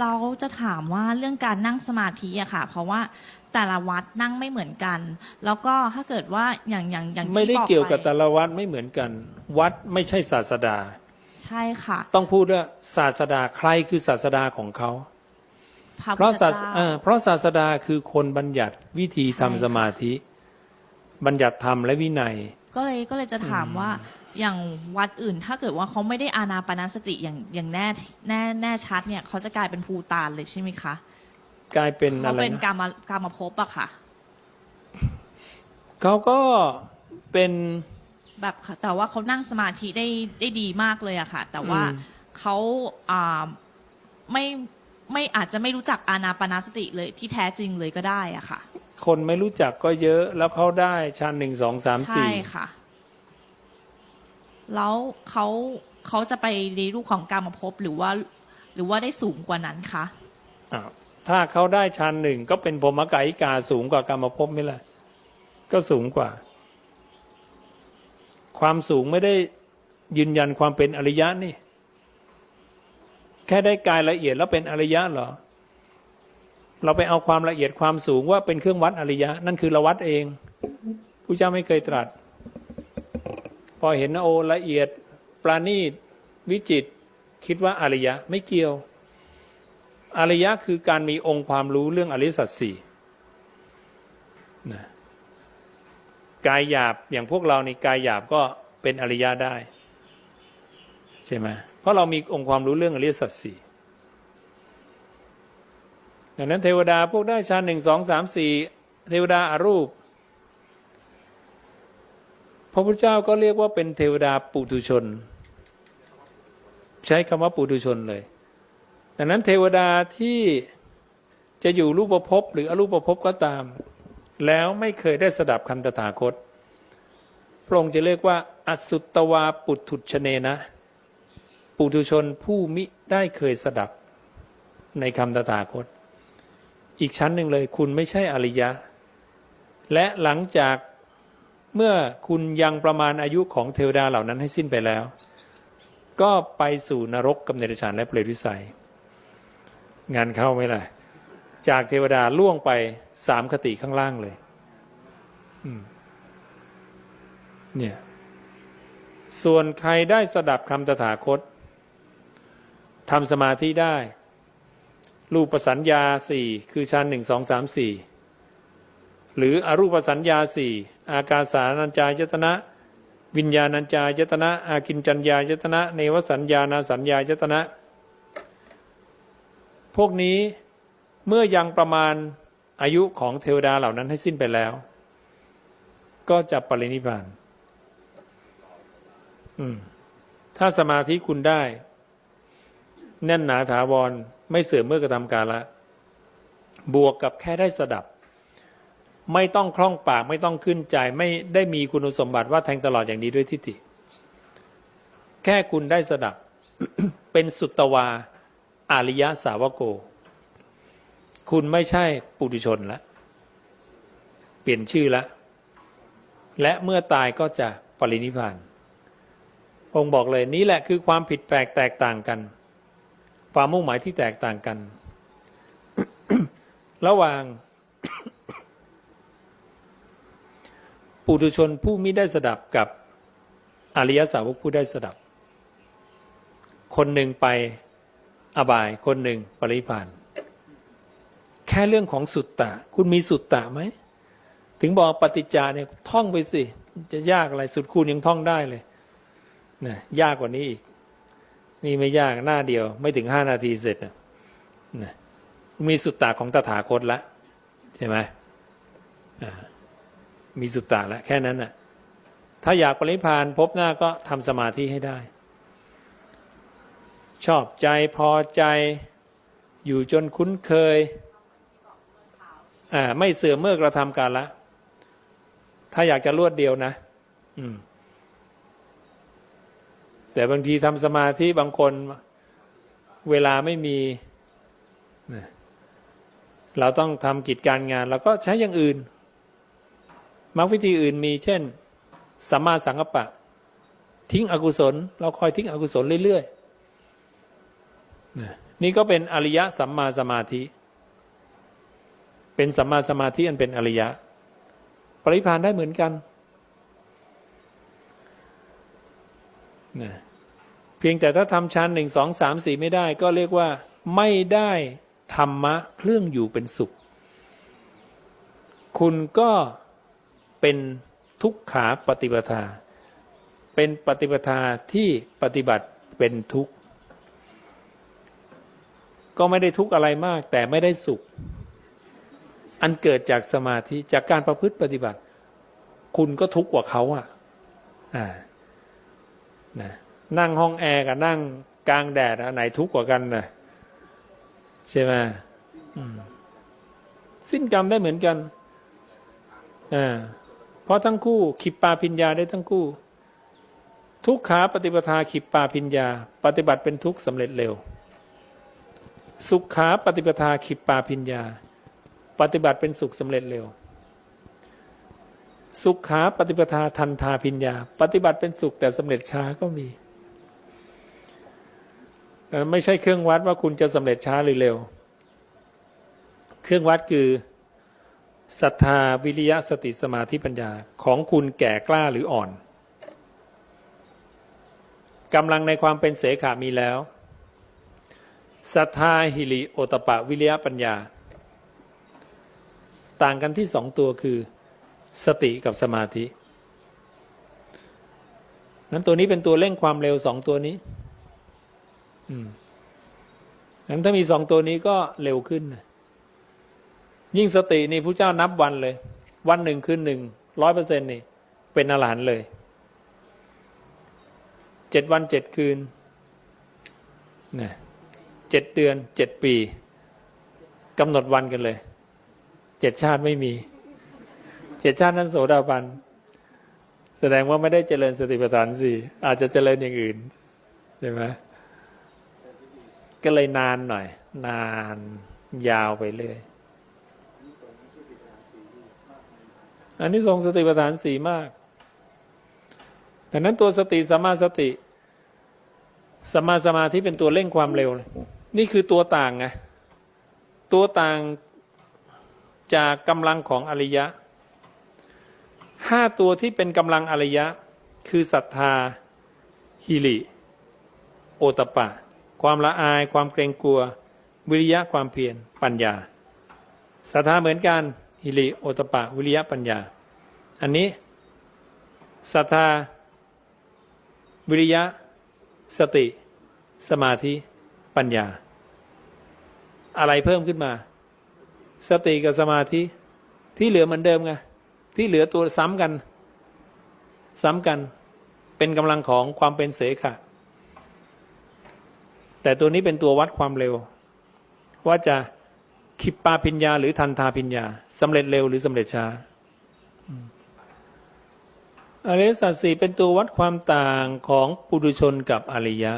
เราจะถามว่าเรื่องการนั่งสมาธิอะค่ะ เพราะว่าแต่ละวัดนั่งไม่เหมือนกัน แล้วก็ถ้าเกิดว่าอย่างอย่างอย่างที่ไม่ได้บอกเกี่ยวกับไปแต่ละวัดไม่เหมือนกัน วัดไม่ใช่ศาสดา ใช่ค่ะต้องพูดว่าศาสดาใครคือศาสดาของเขา พระเพพุราะทธศาสเจ้า เอ่อเพราะศาสดาคือคนบัญญัติวิธีใช่ทำสมาธิ บัญญัติธรรมและวินัย ก็เลยก็เลยจะถามว่า อย่างวัดอื่น ถ้าเกิดว่าเขาไม่ได้อานาปานสติอย่างอย่างแน่แน่แน่ชัดเนี่ยเขาจะกลายเป็นภูตานเลยใช่ไหมคะกลายเป็นเขาอะไรเป็นนะกามกามภพอะค่ะเขาก็เป็นแบบแต่ว่าเขานั่งสมาธิได้ได้ดีมากเลยอะค่ะ แต่ว่าอืมเขาอ่าไม่ไม่อาจจะไม่รู้จักอานาปานสติเลยที่แท้จริงเลยก็ได้อะค่ะ คนไม่รู้จักก็เยอะแล้วเขาได้ชั้นหนึ่งสองสามใช่สี่ค่ะ แล้วเขาเขาจะไปในรูปของกามภพบหรือว่า หรือว่าได้สูงกว่านั้นคะอ้าถ้าเขาได้ชั้นหนึ่งก็เป็นพรหมกายิกาสูงกว่ากรรมภพไม่ละ ก็สูงกว่า ความสูงไม่ได้ยืนยันความเป็นอริยะนี่ แค่ได้กายละเอียดแล้วเป็นอริยะเหรอ เราไปเอาความละเอียดความสูงว่าเป็นเครื่องวัดอริยะ นั่นคือเราวัดเองพระเจ้าไม่เคยตรัส อเห็นนะโอละเอียดปราณีตวิจิต คิดว่าอริยะไม่เกี่ยว อริยะคือการมีองค์ความรู้เรื่องอริสัจสี่นะกายหยาบอย่างพวกเราในกายหยาบก็เป็นอริยะได้ ใช่ไหมเพราะเรามีองค์ความรู้เรื่องอริสัจสี่ดังนั้นเทวดาพวกได้ฌานหนึ่งสองสามสี่เทวดาอารูป พระพุทธเจ้าก็เรียกว่าเป็นเทวดาปุถุชน ใช้คำว่าปุถุชนเลย ดังนั้นเทวดาที่จะอยู่รูปภพหรืออรูปภพก็ตาม แล้วไม่เคยได้สดับคำตถาคต พระองค์จะเรียกว่า อสุตวาปุถุชเนนะ ปุถุชนผู้มิได้เคยสดับในคำตถาคต อีกชั้นหนึ่งเลยคุณไม่ใช่อริยะ และหลังจาก เมื่อคุณยังประมาณอายุของเทวดาเหล่านั้นให้สิ้นไปแล้ว ก็ไปสู่นรกกับเนรชานและเปรตวิสัย งานเข้าไหมล่ะ จากเทวดาล่วงไปสามคติข้างล่างเลยเนี่ยส่วนใครได้สดับคำตถาคตทำสมาธิได้ รูปสัญญาสี่คือชั้นหนึ่งสองสามสี่หรืออรูปสัญญาสี่ อากาสานัญจายตนะ วิญญาณัญจายตนะ อากินจัญญายตนะ เนวสัญญานาสัญญายตนะ พวกนี้เมื่อยังประมาณอายุของเทวดาเหล่านั้นให้สิ้นไปแล้ว ก็จะปรินิพานถ้าสมาธิคุณได้ แน่นหนาถาวรไม่เสื่อมเมื่อกระทำการละ บวกกับแค่ได้สดับ ไม่ต้องคล่องปากไม่ต้องขึ้นใจ ไม่ได้มีคุณสมบัติว่าแทงตลอดอย่างนี้ด้วยทิฏฐิ แค่คุณได้สดับ เป็นสุตตวาอาริยะสาวโก คุณไม่ใช่ปุถุชนละ เปลี่ยนชื่อละ และเมื่อตายก็จะปรินิพพานองค์บอกเลยนี้แหละคือความผิดแปลกแตกต่างกัน ความมุ่งหมายที่แตกต่างกัน ระหว่าง ปุถุชนผู้มิได้สดับกับอริยสาวกผู้ได้สดับ คนหนึ่งไปอบายคนหนึ่งปริพานแค่เรื่องของสุตตะ คุณมีสุตตะไหม ถึงบอกปฏิจจาเนี่ยท่องไปสิ จะยากอะไรสุดคูณยังท่องได้เลยนะยากกว่านี้อีก นี่ไม่ยากหน้าเดียว ไม่ถึงห้านาทีเสร็จนะนะมีสุตตะของตถาคตละใช่ไหมอ่า มีสุตตะแล้วแค่นั้นน่ะถ้าอยากปริพานพบหน้าก็ทำสมาธิให้ได้ ชอบใจพอใจอยู่จนคุ้นเคยอ่าไม่เสื่อมเมื่อกระทำการละ ถ้าอยากจะรวดเดียวนะ อืม แต่บางทีทำสมาธิบางคนเวลาไม่มี เราต้องทำกิจการงาน เราก็ใช้อย่างอื่น มรรควิธีอื่นมีเช่นสัมมาสังกัปปะ ทิ้งอกุศล เราคอยทิ้งอกุศลเรื่อยๆนี่ก็เป็นอริยสัมมาสมาธิ เป็นสัมมาสมาธิอันเป็นอริยะ ปริพานได้เหมือนกันนะเพียงแต่ถ้าทำชั้นหนึ่งสองสามสี่ไม่ได้ก็เรียกว่าไม่ได้ธรรมะเครื่องอยู่เป็นสุข คุณก็ เป็นทุกขาปฏิปทา เป็นปฏิปทาที่ปฏิบัติเป็นทุกข์ ก็ไม่ได้ทุกข์อะไรมาก แต่ไม่ได้สุข อันเกิดจากสมาธิจากการประพฤติปฏิบัติ คุณก็ทุกข์กว่าเขาอะอ่านะนั่งห้องแอร์กับนั่งกลางแดดอันไหนทุกข์กว่ากันนะใช่ไหมมสิ้นกรรมได้เหมือนกันอ่า เพราะทั้งคู่ขิปปาพิญญาได้ทั้งคู่ ทุกขาปฏิปทาขิปปาพิญญา ปฏิบัติเป็นทุกข์สำเร็จเร็ว สุขขาปฏิปทาขิปปาพิญญา ปฏิบัติเป็นสุขสำเร็จเร็ว สุขขาปฏิปทาทันทาพิญญา ปฏิบัติเป็นสุขแต่สำเร็จช้าก็มีไม่ใช่เครื่องวัดว่าคุณจะสำเร็จช้าหรือเร็ว เครื่องวัดคือ ศรัทธาวิริยะสติสมาธิปัญญาของคุณแก่กล้าหรืออ่อนกำลังในความเป็นเสขามีแล้วศรัทธาหิริโอตปะวิริยะปัญญา ต่างกันที่สองตัวคือ สติกับสมาธินั้นตัวนี้เป็นตัวเร่งความเร็วสองตัวนี้อืมงั้นถ้ามีสองตัวนี้ก็เร็วขึ้นนะ ยิ่งสตินี่ผู้เจ้านับวันเลย วันหนึ่งคืนหนึ่งร้อยเปอร์เซ็นต์นี่ เป็นอรหันต์เลยเจ็ดวันเจ็ดคืนนะเจ็ดเดือนเจ็ดปีกำหนดวันกันเลยเจ็ดชาติไม่มีเจ็ดชาตินั้นโสดาบันแสดงว่าไม่ได้เจริญสติปัฏฐานสี่อาจจะเจริญอย่างอื่นใช่ไหมก็เลยนานหน่อย นานยาวไปเรื่อย อันนี้ทรงสติปัฏฐานสี่มากดังนั้นตัวสติสัมมาสติสัมมาสมาธิเป็นตัวเร่งความเร็วเลยนี่คือตัวต่างไงตัวต่างจากกำลังของอริยะห้าตัวที่เป็นกำลังอริยะ คือศรัทธาฮิริโอตปะ ความละอาย ความเกรงกลัว วิริยะความเพียรปัญญาศรัทธาเหมือนกัน ฮิริโอตปะ วิริยะปัญญา อันนี้ศรัทธา วิริยะ สติ สมาธิ ปัญญา อะไรเพิ่มขึ้นมา สติกับสมาธิ ที่เหลือเหมือนเดิมไง ที่เหลือตัวซ้ำกัน ซ้ำกัน เป็นกำลังของความเป็นเสขะ แต่ตัวนี้เป็นตัววัดความเร็ว ว่าจะ ขิปปาพิญญา หรือทันทาพิญญาสำเร็จเร็วหรือสำเร็จช้าอืมอริยสัจสี่เป็นตัววัดความต่างของปุถุชนกับอริยะ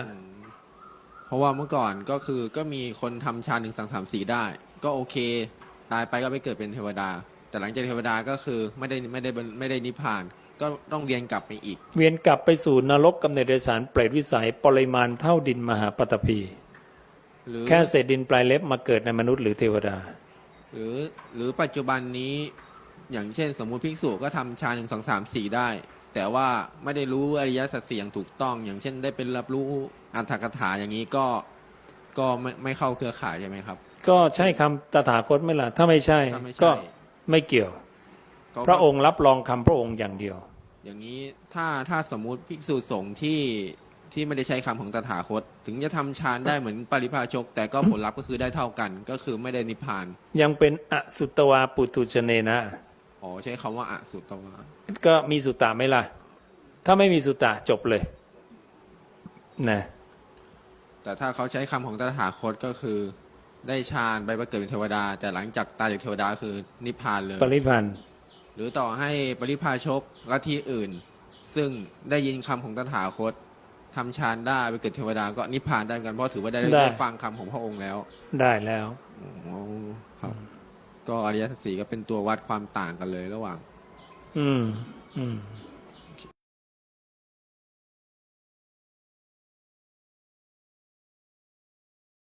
เพราะว่าเมื่อก่อนก็คือก็มีคนทำฌานหนึ่งสองสามสี่ได้ ก็โอเค ตายไปก็ไปเกิดเป็นเทวดา แต่หลังจากเทวดาก็คือไม่ได้ไม่ได้ไม่ได้นิพพาน ก็ต้องเรียนกลับไปอีก เวียนกลับไปสู่นรกกำเนิดเดรัจฉานเปรตวิสัยปริมาณเท่าดินมหาปฐพี หรือแค่เศษดินปลายเล็บมาเกิดในมนุษย์หรือเทวดา หรือหรือปัจจุบันนี้อย่างเช่น สมมุติภิกษุก็ทำฌานหนึ่งสองสามสี่ได้ แต่ว่าไม่ได้รู้อริยสัจสี่อย่างถูกต้อง อย่างเช่น ได้เป็นรับรู้อัตถกถาอย่างนี้ก็ก็ไม่ไม่เข้าเครือข่ายใช่ไหมครับก็ใช่คำตถาคตไหมล่ะถ้าไม่ใช่ ถ้าไม่ใช่ก็ไม่เกี่ยวก็พระองค์รับรองคำพระองค์อย่างเดียว อย่างนี้ถ้าถ้าสมมุติภิกษุสงฆ์ที่ ที่ไม่ได้ใช้คำของตถาคต ถึงจะทำฌานได้เหมือนปริพาชก แต่ก็ผลลัพธ์ก็คือได้เท่ากัน ก็คือไม่ได้นิพพานยังเป็นอสุตวาปุตุชเนนะ อ๋อใช้คำว่าอสุตวาก็มีสุตตะไหมล่ะ ถ้าไม่มีสุตตะจบเลยนะแต่ถ้าเขาใช้คำของตถาคตก็คือ ได้ฌานไปประเกิดเป็นเทวดา แต่หลังจากตายจากเทวดาคือนิพพานเลย ปริพันธ์หรือต่อให้ปริพาชกลัทธิอื่น ซึ่งได้ยินคำของตถาคต ทำฌานได้ไปเกิดเทวดาก็นิพพานได้เหมือนกันเพราะถือว่าได้ ได้ฟังคำของพระองค์แล้วได้แล้ว อ๋อครับ ก็อริยสัจสี่ก็เป็นตัววัดความต่างกันเลยระหว่าง อืม อืม